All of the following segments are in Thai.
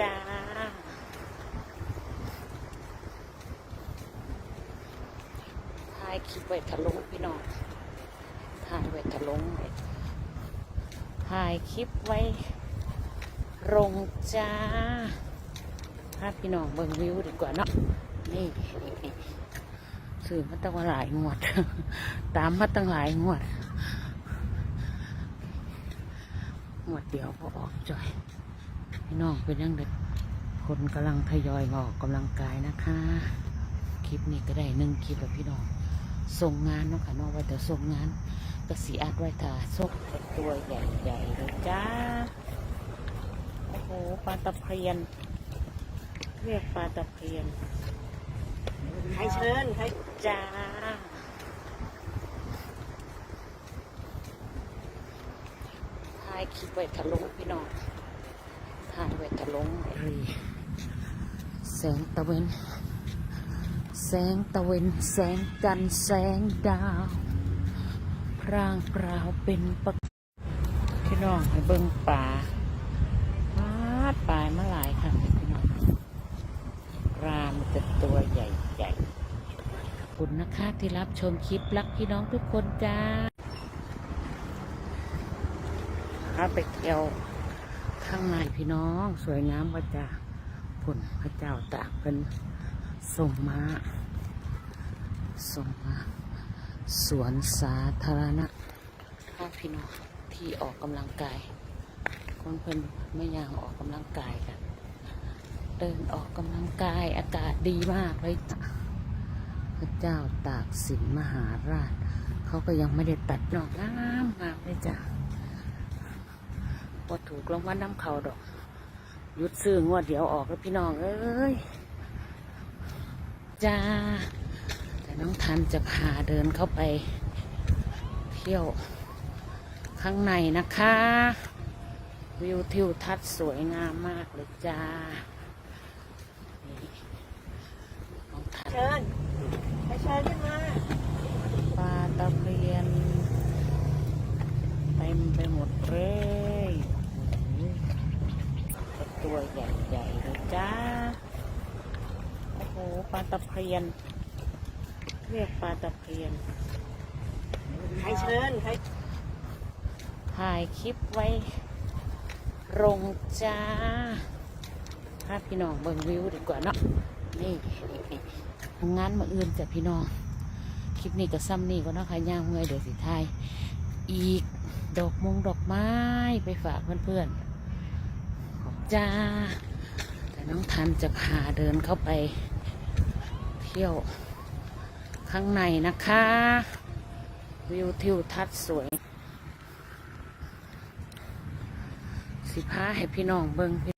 จ้า ถ่ายคลิปไว้ทะลุพี่น้อง ถ่ายไว้ทะลุไถ่ายคลิปไว้ลงจ้าพาพี่น้องเบิ่งวิวดีกว่าเนาะ นี่ซื้อมาตั้งหลายงวด ตามมาตั้งหลายงวด งวดเดียวพอออกจ่อย พี่น้องเป็นยังเด็กคนกำลังทยอยมาออกกำลังกายนะคะ คลิปนี้ก็ได้หนึ่งคลิปแล้วพี่น้องส่งงานเนาะค่ะเนอกว่าแต่ส่งงานก็สีอัดไว้ถ่าซกตัวใหญ่ๆเลยจ้าโอ้โหปลาตะเพียน เรียกปลาตะเพียนใครเชิญใครจ้าถ่ายคลิปไว้ทะลุพี่น้อง รีแสงตะเวน แสงตะเวนแสงจันทร์แสงดาวพร่างเปล่าเป็นปะพี่น้องให้เบิ่งป่าปาดป่ายมาหลายค่ะพี่น้องรามจะตัวใหญ่ๆคุณนะคะที่รับชมคลิปรักพี่น้องทุกคนจ้าพาไปเที่ยว ข้างในพี่น้องสวยงามว่าจ้าผลพระเจ้าตากเป็นส่งมาส่งมาสวนสาธารณะพาพี่น้องที่ออกกำลังกาย คนเพิ่นไม่อยางออกกำลังกายกัน เดินออกกำลังกายอากาศดีมากเลยจ้ะพระเจ้าตากสินมหาราช เขาก็ยังไม่ได้ตัดดอกงามงามเลยจ้ะ พอถูกรางวัลน้ำเขาดอกหยุดซื้องวดเดี๋ยวออกแล้วพี่น้องเอ้ยจ้าแต่น้องทันจะพาเดินเข้าไป เที่ยวข้างในนะคะ วิวทิวทัศน์สวยงามมากเลยจ้า นี่น้องทัน เชิญใครเชิญขึ้นมา ปลาตะเพียนเต็มไปหมดเลยตัวใหญ่ๆเลยจ้า โอ้โหปลา ตะเพียน เรียกปลาตะเพียน ใครเชิญใครถ่ายคลิปไว้ลงจ้าพาพี่น้องเบิ่งวิวดีกว่าเนาะ นี่นี่นี่งานมาอื่นจ้ะพี่น้อง คลิปนี้ก็ซ้ำนี่ก็เนาะค่ะย่างเมื่อยเดี๋ยวสิทาย อีกดอกมงดอกไม้ไปฝากเพื่อนๆขอบจ้า แต่น้องทันจะพาเดินเข้าไป เที่ยว ข้างในนะคะ วิวทิวทัศน์สวย สิพาให้พี่น้องเบิ่งพี่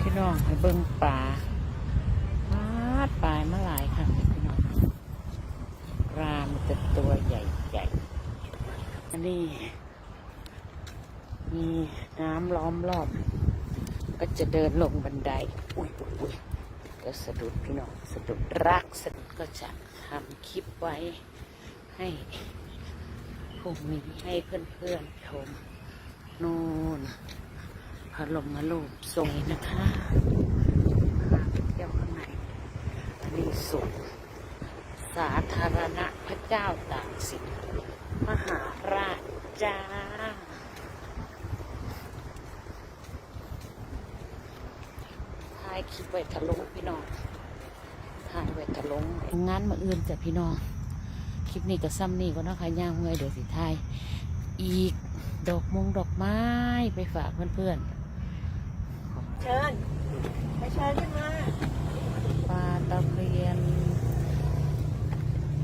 พี่น้องให้เบิ่งป่าปาดป่ายมาหลายค่ะพี่น้องรามจะตัวใหญ่ๆอันนี้มีน้ำล้อมรอบ ก็จะเดินลงบันได อุ้ยอุ้ยอุ้ย ก็สะดุดพี่น้องสะดุดรักสะดุดก็จะทำคลิปไว้ให้พวกนี้ให้เพื่อนๆชมนู่นพัดลมมาลูบสวยนะคะพาเที่ยวข้างในอันนี้สุดสาธารณะพระเจ้าตากสินมหาราชจ้าายคลิปไว้ทะลุพี่น้อง ถ่ายไว้ทะลุ งานมาอื่นจ้ะพี่น้อง คลิปนี้ก็ซ้ำนี่ก็เนาะค่ะย่างเมื่อยเดี๋ยวสิทาย อีกดอกมงดอกไม้ไปฝากเพื่อนเชิญใครเชิญขึ้นมาๆปลาตะเพียน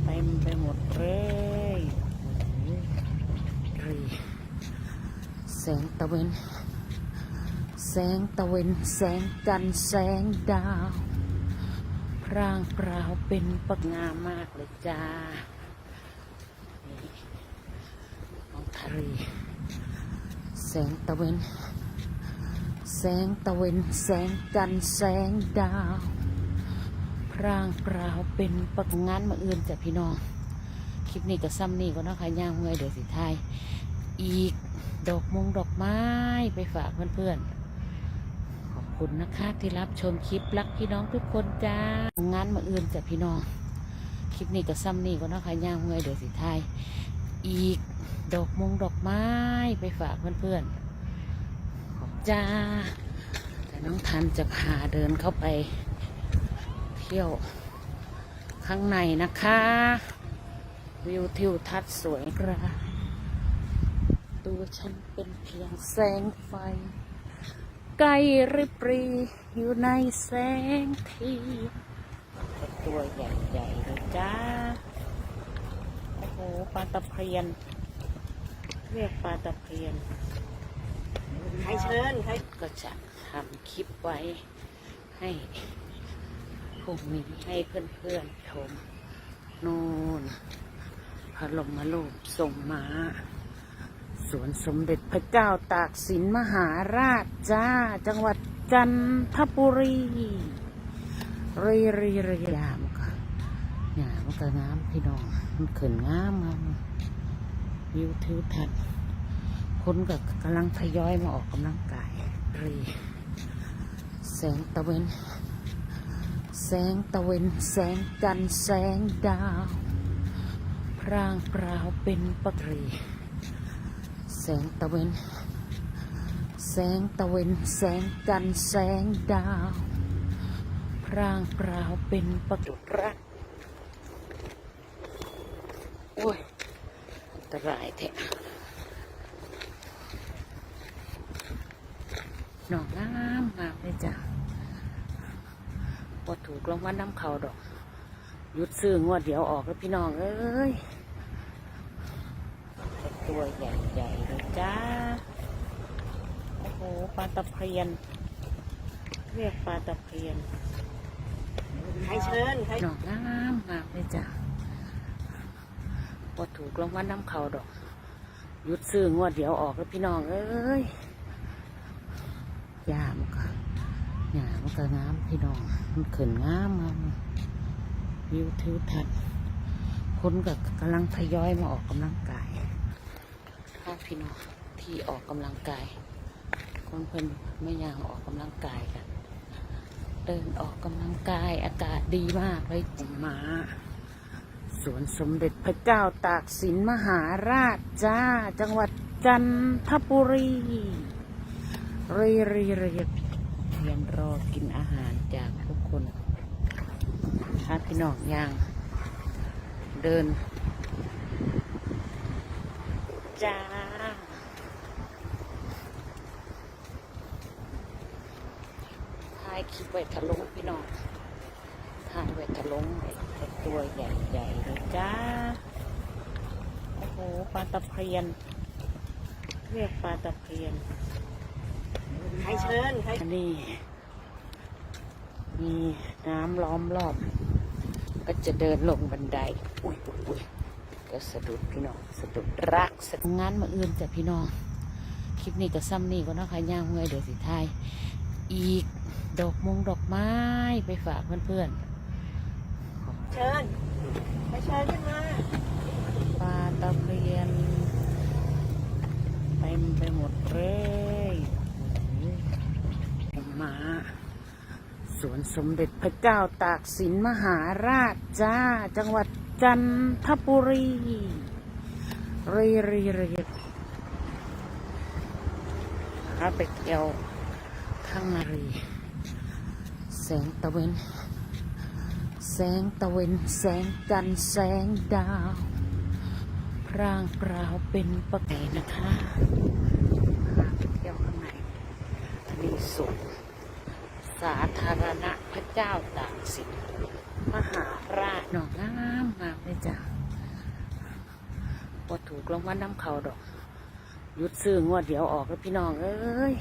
เต็มไปหมดเลยรีแสงตะเวน แสงตะเวน แสงจันทร์แสงดาวพ ร่างเปล่าเป็นปักงามมากเลยจ้านี่น้องทะเลแสงตะเวนแสงตะเวนแสงจันแสงดาวพร่างเปล่าเป็นปักงานมาเอื่นจ้ะพี่น้อง คลิปนี้ก็ซ้ำนี่ก็นะคะย่างเมื่อยเดี๋ยวสิไทย อีกดอกมงดอกไม้ไปฝากเพื่อนๆ คุณนะคะที่รับชมคลิปรักพี่น้องทุกคนจ้างานมาอื่นจ้ะพี่น้อง คลิปนี้ก็ซ้ำนี่ก็นะคะย่างเมื่อยเดี๋ยวสิไทยอีกดอกมงดอกไม้ไปฝากเพื่อนๆขอบจ้าแต่น้องทันจะพาเดินเข้าไป เที่ยวข้างในนะคะ วิวทิวทัศน์สวยกระตัวฉันเป็นเพียงแสงไฟ ไกลริบรีอยู่ในแสงเทียนตัวใหญ่ๆเลยจ้า โอ้โหปลาตะเพียน เรียกปลาตะเพียน ใครเชิญใครก็จะทำคลิปไว้ให้พวกนี้ให้เพื่อนๆชม นู่นพระลมมาลูปทรงม้า วนสมเด็จพระเจ้าตากสินมหาราชจ้า จังหวัดจันทบุรีรีรีรียามนก็หยามันก็งามพี่น้องมันเขินงามงามวิวทิวทัศน์คนก็กำลังทยอยมาออกกำลังกายรีแสงตะเวน แสงตะเวนแสงจันแสงดาว พร่างเปล่าเป็นปกรี แสงตะเวน แสงตะเวนแสงจันแสงดาวพร่างเปล่าเป็นประดุจรักโอ้ยอันตรายแท้หนองงามงามเลยจ้ะพอถูกรางวัลน้ำเขาดอก หยุดซื้องวดเดียวออกแล้วพี่น้อง เอ้ย ตัวใหญ่ๆเลยจ้า โอ้โห ปลาตะเพียน เรียกปลาตะเพียนใครเชิญใครดอกงามงามเลยจ้ะพอถูกรงวัลน้ำเขาดอก หยุดซื้องวดเดี๋ยวออกแล้วพี่น้อง เอ้ยยามนก็หยามันก็งามพี่น้อง มันเขินงามงามวิวทิวทัศน์คนก็กำลังทยอยมาออกกำลังกาย ถ้าพี่น้องที่ออกกำลังกาย คนเพิ่นไม่อยากออกกำลังกายกัน เดินออกกำลังกายอากาศดีมากเลยจิมาสวนสมเด็จพระเจ้าตากสินมหาราชจ้า จังหวัดจันทบุรีรีรีรีเตรียมรอกินอาหารจากทุกคนถ้าพี่น้องย่าง เดิน จ้า ถ่ายคลิปไว้ทะลุพี่น้อง ถ่ายไว้ทะลุไว้ตัวใหญ่ๆเลยจ้า โอ้โห ปลาตะเพียน เรียกปลาตะเพียนใครเชิญใครอันนี้มีน้ำล้อมรอบ ก็จะเดินลงบันได อุ้ยอุ้ยอุ้ย ก็สะดุดพี่น้องสะดุดรักสะดุดงานมาอื่นจ้ะพี่น้อง คลิปนี้ก็ซ้ำนี่ก็เนาะค่ะย่างเมื่อยเดี๋ยวสิทายอีกดอกมงดอกไม้ไปฝากเพื่อนเชิญใครเชิญขึ้นมาๆปลาตะเพียนเต็มไปหมดเลยมาสวนสมเด็จพระเจ้าตากสินมหาราชจ้าจังหวัด จันทบุรีรีรีรีถ้าไปเที่ยวข้างในรีแสงตะเวน แสงตะเวนแสงจันแสงดาวพรางเปล่าเป็นปกตินะคะพาไปเที่ยวข้างในอันนี้สุดสาธารณะพระเจ้าตากสิน มหาราชหนองงามงามเลยจ้ะพอถูกรางวัลน้ำเขาดอกหยุดซื้องวดเดี๋ยวออกแล้วพี่น้อง เอ้ย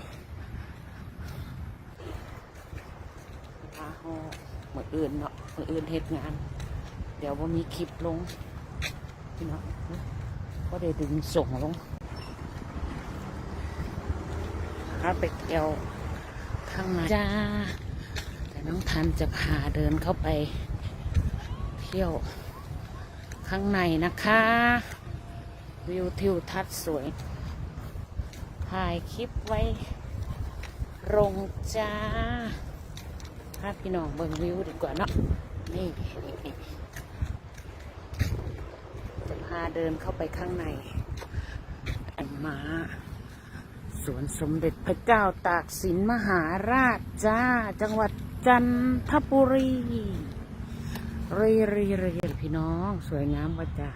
พาหอมืออื่นเนาะมืออื่นเหตุงาน เดี๋ยวว่ามีคลิปลง พี่น้องก็ได้ดึงส่งลงถ้าไปเที่ยวข้างในจ้าแต่น้องทันจะพาเดินเข้าไป ที่ยว ข้างในนะคะ วิวทิวทัศน์สวย ถ่ายคลิปไว้รงจ้าพาพี่น้องเบิ่งวิวดีกว่าเนาะนี่จะพาเดินเข้าไปข้างใน อันมาสวนสมเด็จพระเจ้าตากสินมหาราชจ้า จังหวัดจันทบุรี รียรีเรียพี่น้อง สวยงามว่ะจ้า